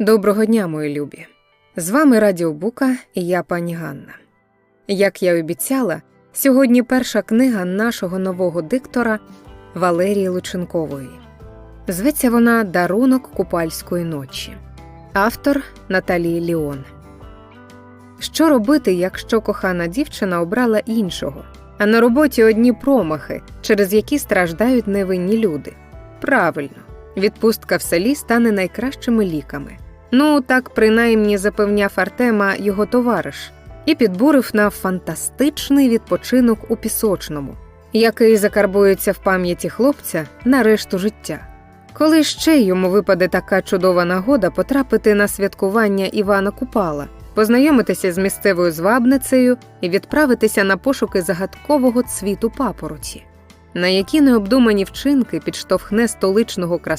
Доброго дня, мої любі! З вами Радіо Бука і я пані Ганна. Як я обіцяла, сьогодні перша книга нашого нового диктора Валерії Лученкової. Зветься вона Дарунок купальської ночі. Автор Наталії Ліон. Що робити, якщо кохана дівчина обрала іншого, а на роботі одні промахи, через які страждають невинні люди? Правильно, відпустка в селі стане найкращими ліками. Ну, так принаймні запевняв Артема його товариш, і підбурив на фантастичний відпочинок у пісочному, який закарбується в пам'яті хлопця на решту життя. Коли ще йому випаде така чудова нагода потрапити на святкування Івана Купала, познайомитися з місцевою звабницею і відправитися на пошуки загадкового цвіту папороті, на які необдумані вчинки підштовхне столичного красу